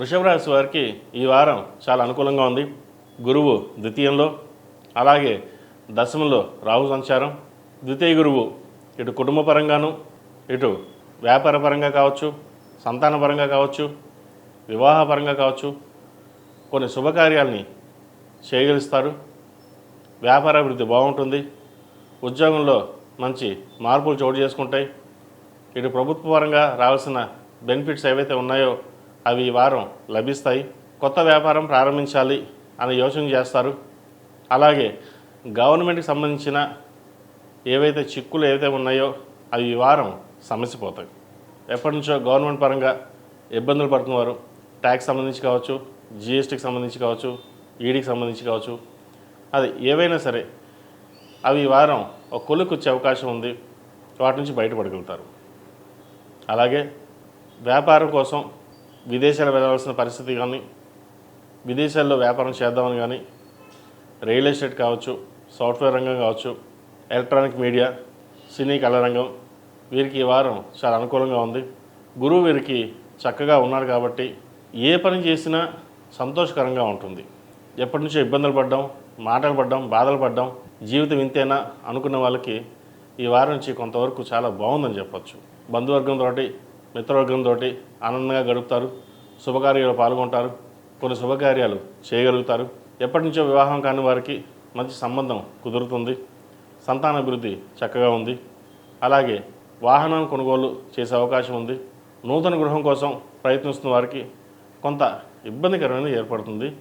వృషభ రాశి వారికి ఈ వారం చాలా అనుకూలంగా ఉంది. గురువు ద్వితీయంలో అలాగే దశమంలో రాహు సంచారం. ద్వితీయ గురువు ఇటు కుటుంబ పరంగాను ఇటు వ్యాపార పరంగా కావచ్చు సంతాన పరంగా కావచ్చు వివాహ పరంగా కావచ్చు కొన్ని శుభకార్యాలని చేయగలుస్తారు. వ్యాపార అభివృద్ధి బాగుంటుంది. ఉద్యోగంలో మంచి మార్పులు చోటు చేసుకుంటాయి. ఇటు ప్రభుత్వ పరంగా రావాల్సిన బెనిఫిట్స్ ఏవైతే ఉన్నాయో అవి ఈ వారం లభిస్తాయి. కొత్త వ్యాపారం ప్రారంభించాలి అని యోచన చేస్తారు. అలాగే గవర్నమెంట్కి సంబంధించిన ఏవైతే చిక్కులు ఏవైతే ఉన్నాయో అవి ఈ వారం సమస్యపోతాయి ఎప్పటి నుంచో గవర్నమెంట్ పరంగా ఇబ్బందులు పడుతున్నవారు ట్యాక్స్ సంబంధించి కావచ్చు జిఎస్టీకి సంబంధించి కావచ్చు ఈడీకి సంబంధించి కావచ్చు. అది ఏవైనా సరే అవి వారం ఒక కొలుకు వచ్చే అవకాశం ఉంది. వాటి నుంచి బయటపడగలుగుతారు. అలాగే వ్యాపారం కోసం విదేశాలు వెళ్ళవలసిన పరిస్థితి కానీ విదేశాల్లో వ్యాపారం చేద్దామని కానీ రియల్ ఎస్టేట్ కావచ్చు సాఫ్ట్వేర్ రంగం కావచ్చు ఎలక్ట్రానిక్ మీడియా సినీ కళారంగం వీరికి ఈ వారం చాలా అనుకూలంగా ఉంది. గురువు వీరికి చక్కగా ఉన్నాడు కాబట్టి ఏ పని చేసినా సంతోషకరంగా ఉంటుంది. ఎప్పటి నుంచో ఇబ్బందులు పడ్డాం మాటలు పడ్డాం బాధలు పడ్డాం జీవితం ఇంతేనా అనుకున్న వాళ్ళకి ఈ వారం నుంచి కొంతవరకు చాలా బాగుందని చెప్పొచ్చు. బంధువర్గంతో మిత్రవర్గంతో ఆనందంగా గడుపుతారు. శుభకార్యాలు పాల్గొంటారు. కొన్ని శుభకార్యాలు చేయగలుగుతారు. ఎప్పటి నుంచో వివాహం కాని వారికి మంచి సంబంధం కుదురుతుంది. సంతానాభివృద్ధి చక్కగా ఉంది. అలాగే వాహనం కొనుగోలు చేసే అవకాశం ఉంది. నూతన గృహం కోసం ప్రయత్నిస్తున్న వారికి కొంత ఇబ్బందికరమైనది ఏర్పడుతుంది.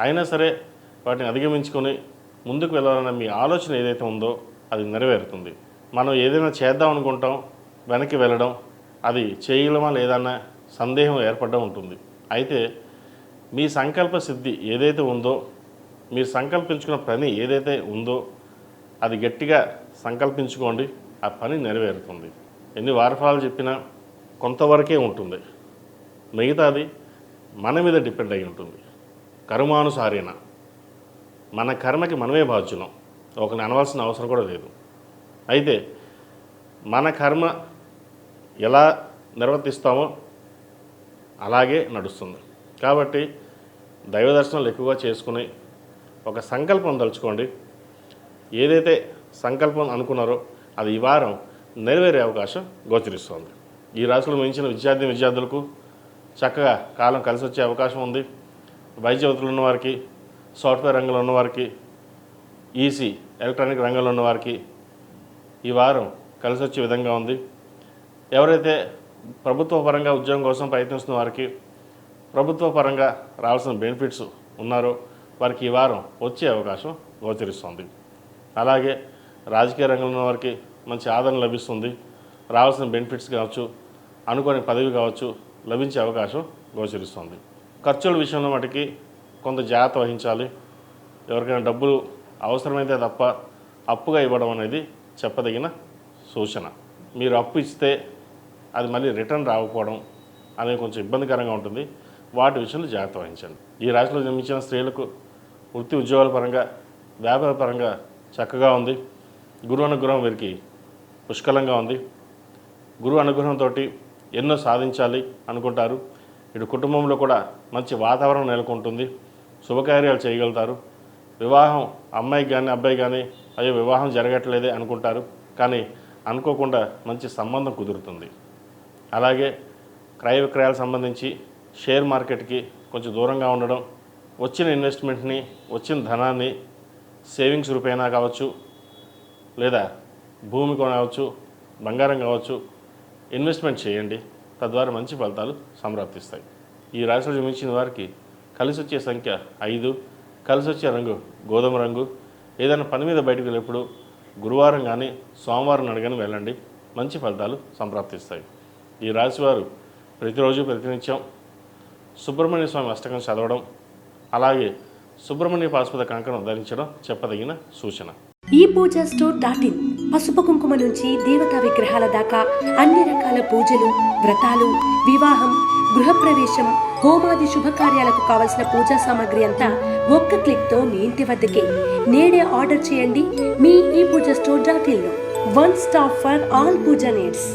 అయినా సరే వాటిని అధిగమించుకొని ముందుకు వెళ్ళాలన్న మీ ఆలోచన ఏదైతే ఉందో అది నెరవేరుతుంది. మనం ఏదైనా చేద్దాం అనుకుంటాం వెనక్కి వెళ్ళడం అది చేయగలమా లేదన్న సందేహం ఏర్పడడం ఉంటుంది. అయితే మీ సంకల్ప సిద్ధి ఏదైతే ఉందో మీరు సంకల్పించుకున్న పని ఏదైతే ఉందో అది గట్టిగా సంకల్పించుకోండి ఆ పని నెరవేరుతుంది. ఎన్ని వారఫలాలు చెప్పినా కొంతవరకే ఉంటుంది. మిగతాది మన మీద డిపెండ్ అయి ఉంటుంది. కర్మానుసారేన? మన కర్మకి మనమే బాధ్యులం. ఒకరిని అనవలసిన అవసరం కూడా లేదు. అయితే మన కర్మ ఎలా నిర్వర్తిస్తామో అలాగే నడుస్తుంది. కాబట్టి దైవ దర్శనాలు ఎక్కువగా చేసుకుని ఒక సంకల్పం తలుచుకోండి. ఏదైతే సంకల్పం అనుకున్నారో అది ఈ వారం నెరవేరే అవకాశం గోచరిస్తోంది. ఈ రాశిలో మించిన విద్యార్థి విద్యార్థులకు చక్కగా కాలం కలిసి వచ్చే అవకాశం ఉంది. వైద్య వృత్తులు ఉన్నవారికి సాఫ్ట్వేర్ రంగంలో ఉన్నవారికి ఈసీ ఎలక్ట్రానిక్ రంగంలో ఉన్నవారికి ఈ వారం కలిసి వచ్చే విధంగా ఉంది. ఎవరైతే ప్రభుత్వ పరంగా ఉద్యోగం కోసం ప్రయత్నిస్తున్న వారికి ప్రభుత్వ పరంగా రావాల్సిన బెనిఫిట్స్ ఉన్నారో వారికి ఈ వారం వచ్చే అవకాశం గోచరిస్తుంది. అలాగే రాజకీయ రంగంలో ఉన్న వారికి మంచి ఆదరణ లభిస్తుంది. రావాల్సిన బెనిఫిట్స్ కావచ్చు అనుకోని పదవి కావచ్చు లభించే అవకాశం గోచరిస్తుంది. ఖర్చుల విషయంలో మటుకి కొంత జాగ్రత్త వహించాలి. ఎవరికైనా డబ్బులు అవసరమైతే తప్ప అప్పుగా ఇవ్వడం అనేది చెప్పదగిన సూచన. మీరు అప్పు ఇస్తే అది మళ్ళీ రిటర్న్ రాకపోవడం అనేది కొంచెం ఇబ్బందికరంగా ఉంటుంది. వాటి విషయంలో జాగ్రత్త వహించండి. ఈ రాశిలో జన్మించిన స్త్రీలకు వృత్తి ఉద్యోగాల పరంగా వ్యాపార పరంగా చక్కగా ఉంది. గురువు అనుగ్రహం వీరికి పుష్కలంగా ఉంది. గురువు అనుగ్రహంతో ఎన్నో సాధించాలి అనుకుంటారు. ఇటు కుటుంబంలో కూడా మంచి వాతావరణం నెలకొంటుంది. శుభకార్యాలు చేయగలుగుతారు. వివాహం అమ్మాయికి కానీ అబ్బాయి కానీ అయ్యో వివాహం జరగట్లేదే అనుకుంటారు. కానీ అనుకోకుండా మంచి సంబంధం కుదురుతుంది. అలాగే క్రయ విక్రయాలకు సంబంధించి షేర్ మార్కెట్కి కొంచెం దూరంగా ఉండడం వచ్చిన ఇన్వెస్ట్మెంట్ని వచ్చిన ధనాన్ని సేవింగ్స్ రూపేణా కావచ్చు లేదా భూమి కొనవచ్చు బంగారం కావచ్చు ఇన్వెస్ట్మెంట్ చేయండి. తద్వారా మంచి ఫలితాలు సంప్రాప్తిస్తాయి. ఈ రాశిలో జమించిన వారికి కలిసి వచ్చే సంఖ్య ఐదు కలిసి వచ్చే రంగు గోధుమ రంగు. ఏదైనా పని మీద బయటకు వెళ్ళినప్పుడు గురువారం కానీ సోమవారం అడగని వెళ్ళండి. మంచి ఫలితాలు సంప్రాప్తిస్తాయి. ఈ రాశివారు ప్రతిరోజు ప్రతినిత్యం సుబ్రహ్మణ్య స్వామి అష్టకం చదవడం అలాగే సుబ్రహ్మణ్య పాశుపత కంకణం ధరించడం చెప్పదగిన సూచన. ఈ పూజా స్టోర్ డాట్ ఇన్ పసుపు కుంకుమ నుంచి దేవతా విగ్రహాల దాకా అన్ని రకాల పూజలు వ్రతాలు వివాహం గృహప్రవేశం హోమాది శుభకార్యాలకు కావలసిన పూజా సామాగ్రి అంతా ఒక్క క్లిక్తో మీ ఇంటి వద్దకే. నేడే ఆర్డర్ చేయండి మీ ఈ Pooja store dot in one stop for all Pooja needs.